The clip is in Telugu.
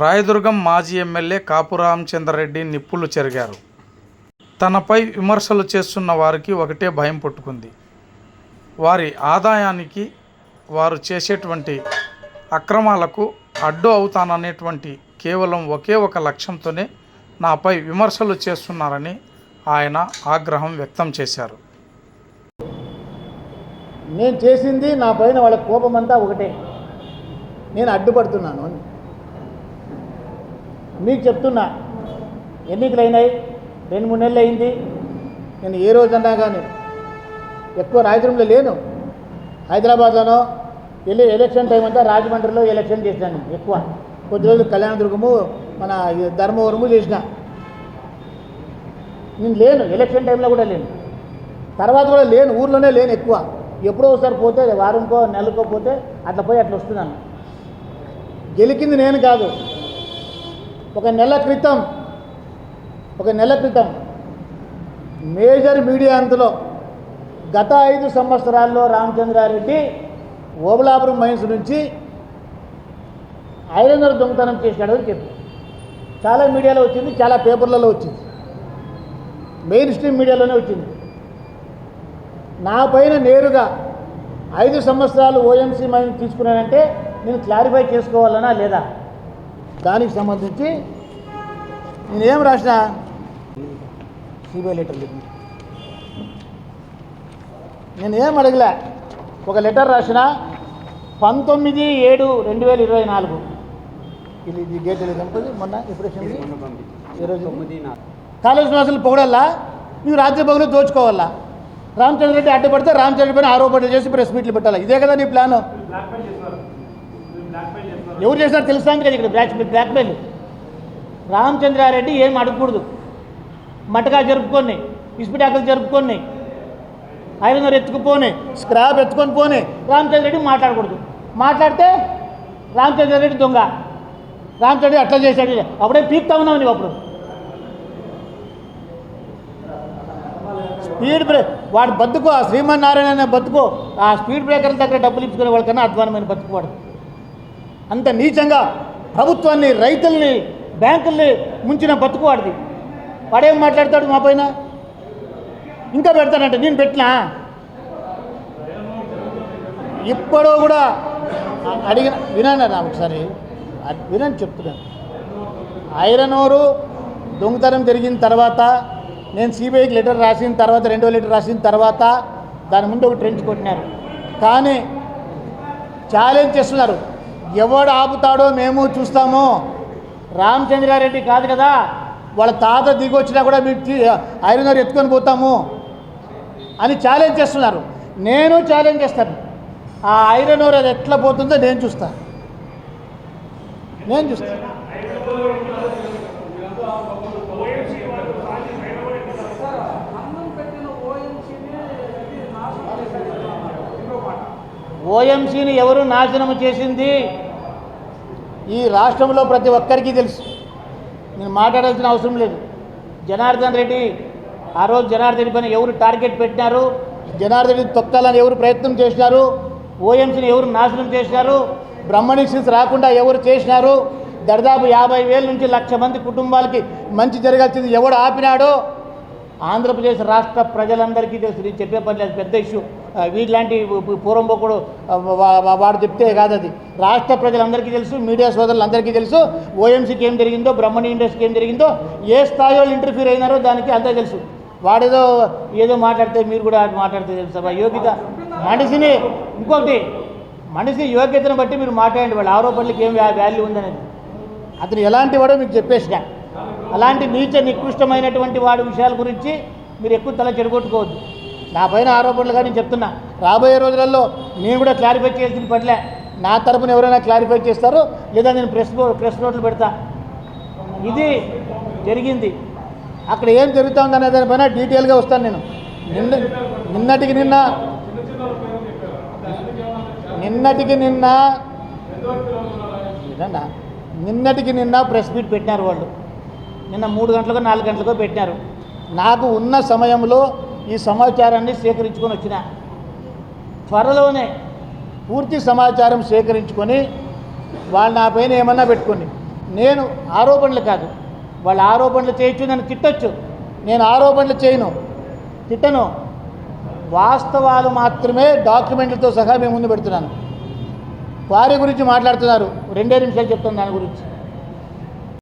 రాయదుర్గం మాజీ ఎమ్మెల్యే కాపు రామచంద్రరెడ్డి నిప్పులు చెరిగారు. తనపై విమర్శలు చేస్తున్న వారికి ఒకటే భయం పుట్టుకుంది. వారి ఆదాయానికి వారు చేసేటువంటి అక్రమాలకు అడ్డు అవుతాననేటువంటి కేవలం ఒకే ఒక లక్ష్యంతోనే నాపై విమర్శలు చేస్తున్నారని ఆయన ఆగ్రహం వ్యక్తం చేశారు. నేను చేసింది నా పైన వాళ్ళ కోపమంతా ఒకటే. నేను అడ్డుపడుతున్నాను అని. మీకు చెప్తున్నా ఎన్నికలు అయినాయి రెండు మూడు నెలలు అయింది. నేను ఏ రోజన్నా కానీ ఎక్కువ రాయదుర్గంలో లేను. హైదరాబాద్లోనో వెళ్ళి ఎలక్షన్ టైం అంతా రాజమండ్రిలో ఎలక్షన్ చేశాను ఎక్కువ. కొద్ది రోజులు కళ్యాణదుర్గము మన ధర్మవరము చేసిన. నేను లేను ఎలక్షన్ టైంలో కూడా లేను. తర్వాత కూడా లేను ఊర్లోనే లేను ఎక్కువ. ఎప్పుడో ఒకసారి పోతే వారంకో నెలకో పోతే అట్లా పోయి అట్లా వస్తున్నాను. గెలికింది నేను కాదు. ఒక నెల క్రితం ఒక నెల క్రితం మేజర్ మీడియా అంతలో గత ఐదు సంవత్సరాల్లో రామచంద్రారెడ్డి ఓబలాపురం మైన్స్ నుంచి ఐరన్నర దొంగతనం చేశాడని చెప్పారు. చాలా మీడియాలో వచ్చింది చాలా పేపర్లలో వచ్చింది. మెయిన్ స్ట్రీమ్ మీడియాలోనే వచ్చింది. నా పైన నేరుగా ఐదు సంవత్సరాలు ఓఎంసీ మైన్ తీసుకున్నానంటే నేను క్లారిఫై చేసుకోవాలనా లేదా? దానికి సంబంధించి నేనేం రాసిన సిబిఐ లెటర్ నేను ఏం అడగలే. ఒక లెటర్ రాసిన పంతొమ్మిది ఏడు రెండు వేల ఇరవై నాలుగు. ఇది ఇది డేట్ తెలియదు మొన్న ఎప్పుడు వచ్చింది? ఈరోజు కాలేజ్ క్లాసులు పొగడల్లా నువ్వు రాత్రి పగులు దోచుకోవాలా? రామచంద్ర రెడ్డి అడ్డుపడితే రామచంద్ర పైన ఆరోపణలు చేసి ప్రెస్ మీట్లు పెట్టాలి? ఇదే కదా నీ ప్లాన్? ఎవరు చేసినారు తెలుస్తాను కదా ఇక్కడ బ్లాక్ బ్లాక్మెయిల్ రామచంద్రారెడ్డి ఏం అడగకూడదు. మటకా జరుపుకొని ఇస్పిటాకులు జరుపుకొని ఐరన్ ఎత్తుకుపోని స్క్రాప్ ఎత్తుకొని పోని రామచంద్ర రెడ్డి మాట్లాడకూడదు. మాట్లాడితే రామచంద్ర రెడ్డి దొంగ. రామచంద్ర అట్లా చేశాడు. అప్పుడే పీక్తా ఉన్నావు నువ్వు అప్పుడు. స్పీడ్ బ్రేక్ వాడు బతుకు ఆ శ్రీమన్నారాయణ అనే బతుకు ఆ స్పీడ్ బ్రేకర్ల దగ్గర డబ్బులు ఇచ్చుకునే వాళ్ళకన్నా అధ్వానమైన బతుకు వాడు. అంత నీచంగా ప్రభుత్వాన్ని రైతుల్ని బ్యాంకుల్ని ముంచిన బతుకు వాడిది. వాడేం మాట్లాడతాడు మా పైన? ఇంకా పెడతానంటే నేను పెట్టినా? ఇప్పుడో కూడా అడిగిన వినాను నా ఒకసారి? వినని వినండి చెప్తున్నాను. ఐరనోరు దొంగతనం జరిగిన తర్వాత నేను సిబిఐకి లెటర్ రాసిన తర్వాత రెండో లెటర్ రాసిన తర్వాత దాని ముందు ఒక ట్రెంచ్ కొట్టినారు. కానీ ఛాలెంజ్ చేస్తున్నారు. ఎవడు ఆపుతాడో మేము చూస్తాము. రామచంద్రారెడ్డి కాదు కదా వాళ్ళ తాత దిగి వచ్చినా కూడా మీరు ఐరన్ ఐరన్నర్ ఎత్తుకొని పోతాము అని ఛాలెంజ్ చేస్తున్నారు. నేను ఛాలెంజ్ చేస్తాను. ఆ ఐరన్ ఓర్ అది ఎట్లా పోతుందో నేను చూస్తాను నేను చూస్తాను ఓఎంసీని ఎవరు నాశనం చేసింది? ఈ రాష్ట్రంలో ప్రతి ఒక్కరికి తెలుసు. నేను మాట్లాడాల్సిన అవసరం లేదు. జనార్దన్ రెడ్డి ఆ రోజు జనార్దన్ రెడ్డి పైన ఎవరు టార్గెట్ పెట్టినారు? జనార్దన్ రెడ్డి తొక్కాలని ఎవరు ప్రయత్నం చేసినారు? ఓఎంసీని ఎవరు నాశనం చేసినారు? బ్రహ్మణి రాకుండా ఎవరు చేసినారు? దాదాపు యాభై వేల నుంచి లక్ష మంది కుటుంబాలకి మంచి జరగాల్సింది ఎవడు ఆపినాడో? ఆంధ్రప్రదేశ్ రాష్ట్ర ప్రజలందరికీ తెలుసు. నేను చెప్పే పని లేదు. పెద్ద ఇష్యూ. వీటిలాంటి పు- పూర్వం వాడు చెప్తే కాదు అది రాష్ట్ర ప్రజలందరికీ తెలుసు మీడియా సోదరులందరికీ తెలుసు ఓఎంసీకి ఏం జరిగిందో బ్రహ్మణి ఇండస్ట్రీకి ఏం జరిగిందో ఏ స్థాయిలో ఇంటర్ఫీర్ అయినారో దానికి అంతా తెలుసు. వాడేదో ఏదో మాట్లాడితే మీరు కూడా మాట్లాడితే తెలుసు. అబ్బా యోగ్యత. మనిషిని ఇంకొకటి మనిషి యోగ్యతను బట్టి మీరు మాట్లాడండి వాళ్ళ ఆరోపణలకు ఏం వాల్యూ ఉందనేది. అతను ఎలాంటి వాడో మీకు చెప్పేసిన. అలాంటి నీచ నికృష్టమైనటువంటి వాడి విషయాల గురించి మీరు ఎక్కువ తల చెడగొట్టుకోవద్దు. నా పైన ఆరోపణలు కానీ చెప్తున్నా. రాబోయే రోజులలో నేను కూడా క్లారిఫై చేయాల్సిన పనిలే. నా తరపున ఎవరైనా క్లారిఫై చేస్తారో లేదా నేను ప్రెస్ ప్రెస్ నోట్లు పెడతా. ఇది జరిగింది. అక్కడ ఏం జరుగుతుంది అనే దానిపైన డీటెయిల్గా వస్తాను నేను. నిన్న నిన్నటికి నిన్న నిన్నటికి నిన్న ఏదన్నా? నిన్నటికి నిన్న ప్రెస్ మీట్ పెట్టినారు వాళ్ళు. నిన్న మూడు గంటలకు నాలుగు గంటలకు పెట్టినారు. నాకు ఉన్న సమయంలో ఈ సమాచారాన్ని సేకరించుకొని వచ్చిన. త్వరలోనే పూర్తి సమాచారం సేకరించుకొని వాళ్ళు నా పైన ఏమన్నా పెట్టుకొని నేను ఆరోపణలు కాదు. వాళ్ళ ఆరోపణలు చేయొచ్చు నన్ను తిట్టచ్చు. నేను ఆరోపణలు చేయను. తిట్టను. వాస్తవాలు మాత్రమే డాక్యుమెంట్లతో సహా మేము ముందు పెడుతున్నాను. వారి గురించి మాట్లాడుతున్నారు. రెండే నిమిషాలు చెప్తాను దాని గురించి.